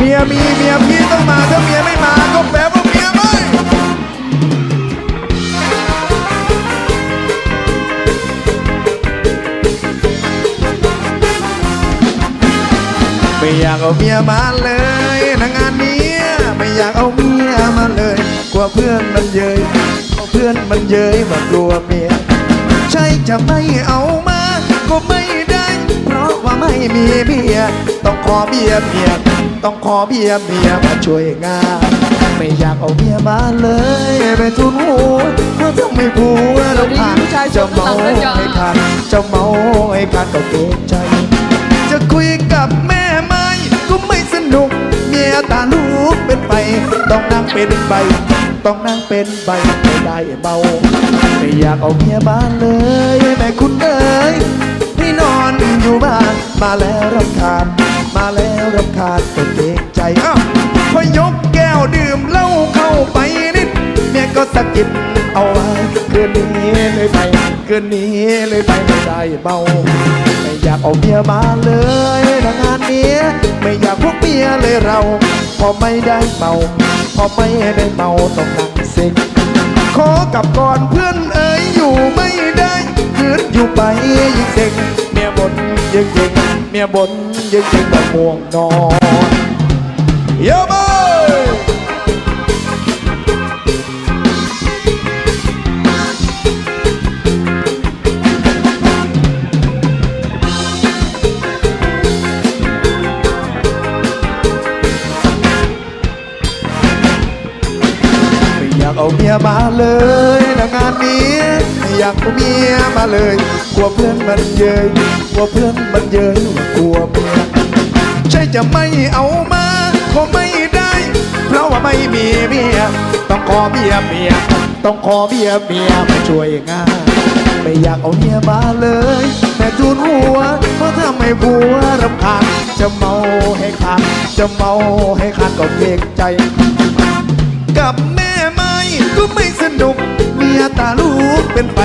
เมียมีเมียพี่ต้องมาถ้าเมียไม่มาก็แปลว่าเมียไม่ไม่อยากเอาเมียมาเลยนะงานนี้ไม่อยากเอาเมียมาเลยกลัวเพื่อนมันเยยเพื่อนมันเยยว่ากลัวเมียใช่จะไม่เอามาก็ไม่ได้ เพราะว่าไม่มีเมีย ต้องขอเบียเมียต้องขอเบียเมียมาช่วยงานไม่อยากเอาเมียมาเลยไปทุนหัวเพราะต้องไม่ผัวเราผ่านจะเมาให้ขาดจะเมาให้ขาดก็เกรงใจ จะคุยกับแม่ไม่ก็ไม่สนุกเมียตาลูกเป็นไป ต้องนั่งเป็นใบต้องนั่งเป็นใบไม่ได้เบาไม่อยากเอาเมียบ้านเลยแม่คุณเอ๋ยให้นอน มาแล้วรำคาญ มาแล้วรำคาญก็เกรงใจอ้าวพอยกแก้วดื่มเหล้าเข้าไปนิดเมียก็สะกิดเอาไว้คืนนี้เลยไปคืนนี้เลยไปไม่ได้เบาไม่อยากเอาเมียมาเลยนะงานนี้ไม่อยากพวกเมียเลยเรา พอไม่ได้เมาพอไม่ได้เมาต้องนั่งเซ็งขอกลับก่อนเพื่อนเอ๋ยอยู่ไม่ได้ คืนอยู่ไปยิ่งเซ็งเมียบ่นยิ่งเย็งเมียบ่นยิ่งเย็งแบบม่วงนอนเยอะมาก เอาเมียมาเลยนะงานนี้ อยากเอาเมียมาเลยกลัวเพื่อนมันเยยกลัวเพื่อนมันเยยว่ากลัวเมียใช่จะไม่เอามาคงไม่ได้ เพราะว่าไม่มีเมียต้องขอเมียเมียต้องขอเมียเมียมาช่วยงานไม่อยากเอาเมียมาเลย แต่จูนหัวเพราะถ้าไม่ผัวรำคาญจะเมาให้ขาดจะเมาให้ขาดก็เกรงใจกับแม่ ก็ไม่สนุก เมียตาลูกเป็นไป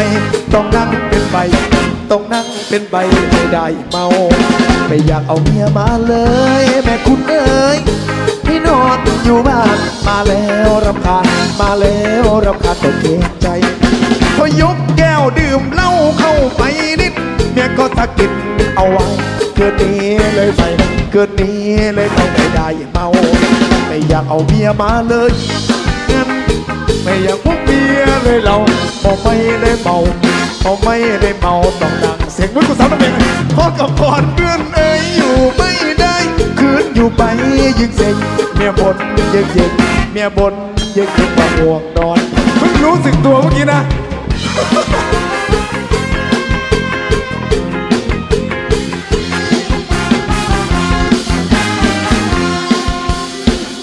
ต้องนั่งเป็นใบต้องนั่งเป็นใบไม่ได้เมา ไม่อยากเอาเมียมาเลย แม่คุณเอ๋ยให้นอนอยู่บ้านมาแล้วรำคาญมาแล้วรำคาญก็เกงใจ พอยกแก้วดื่มเหล้าเข้าไปนิดเมียก็ตะกิดเอาไว้เกินนี้เลยไปเกินนี้เลยไปไม่ได้เมา ไม่อยากเอาเมียมาเลย ไม่อยากพบเมียเลยเราพอไม่ได้เมาพอไม่ได้เมาต้องดังเสียงมืดกูสาวต้องเป็นพอกับพอนเพื่อนเอ้ยอยู่ไม่ได้คืนอยู่ไปยิ่งเซ็งเมียบ่นยิ่งเย็นเมียบ่นยิ่งเย็นมาห่วงนอนเพิ่งรู้สึกตัวเมื่อกี้นะ